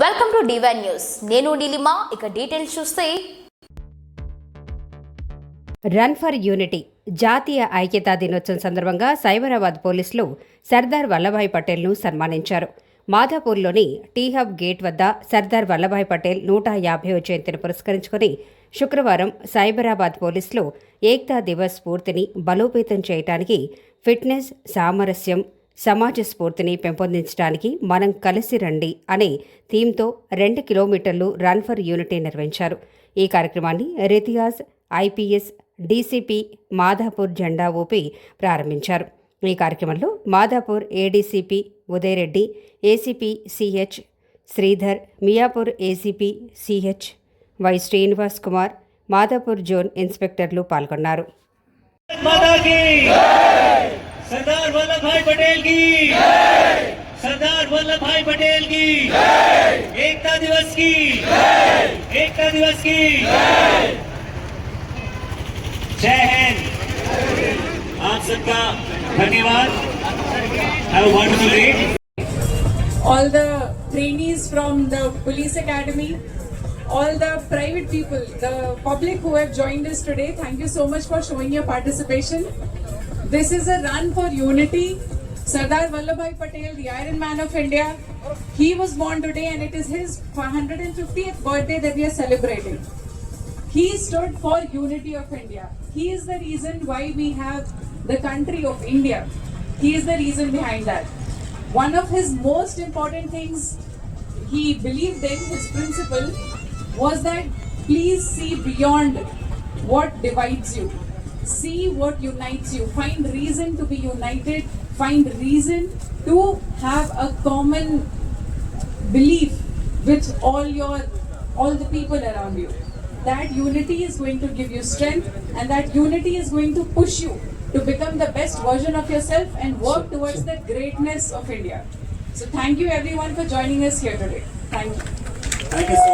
Welcome to divine news నేను నీలిమా ఇక details చూస్తే. రన్ ఫర్ యూనిటీ జాతీయ ఐక్యతా దినోత్సవం సందర్భంగా సైబరాబాద్ పోలీసులు సర్దార్ వల్లభాయ్ పటేల్ను సన్మానించారు. మాధాపూర్లోని టీ హబ్ గేట్ వద్ద సర్దార్ వల్లభాయ్ పటేల్ నూట యాభైవ జయంతిని పురస్కరించుకుని శుక్రవారం సైబరాబాద్ పోలీసులు ఏక్తా దివస్ స్ఫూర్తిని బలోపేతం చేయడానికి ఫిట్నెస్ సామరస్యం సమాజ స్ఫూర్తిని పెంపొందించడానికి మనం కలిసి రండి అనే థీమ్తో రెండు కిలోమీటర్లు రన్ ఫర్ యూనిటీ నిర్వహించారు. ఈ కార్యక్రమాన్ని రితియాజ్ ఐపీఎస్ డీసీపీ మాధాపూర్ జెండా ఊపి ప్రారంభించారు. ఈ కార్యక్రమంలో Madhapur ADCP Udaya Reddy ACP CH Sridhar Miyapur ACP CH Y Srinivas Kumar Madhapur zone ఇన్స్పెక్టర్లు పాల్గొన్నారు. पटेल की सरदार वल्लभ भाई पटेल की एकता दिवस की एकता दिवस की जय हिंद आप सबका धन्यवाद have a wonderful day all the trainees from the police academy, all the private people, the public who have joined us today. Thank you so much for showing your participation. This is a run for unity. Sardar Vallabhbhai Patel, the Iron Man of India, he was born today and it is his 150th birthday that we are celebrating. He stood for unity of India. He is the reason why we have the country of India. He is the reason behind that. One of his most important things he believed in, his principle, was that please see beyond what divides you. See what unites you. Find reason to be united find reason to have a common belief with all your all the people around you that unity is going to give you strength and that unity is going to push you to become the best version of yourself and work towards the greatness of India. So thank you everyone for joining us here today. Thank you. Thank you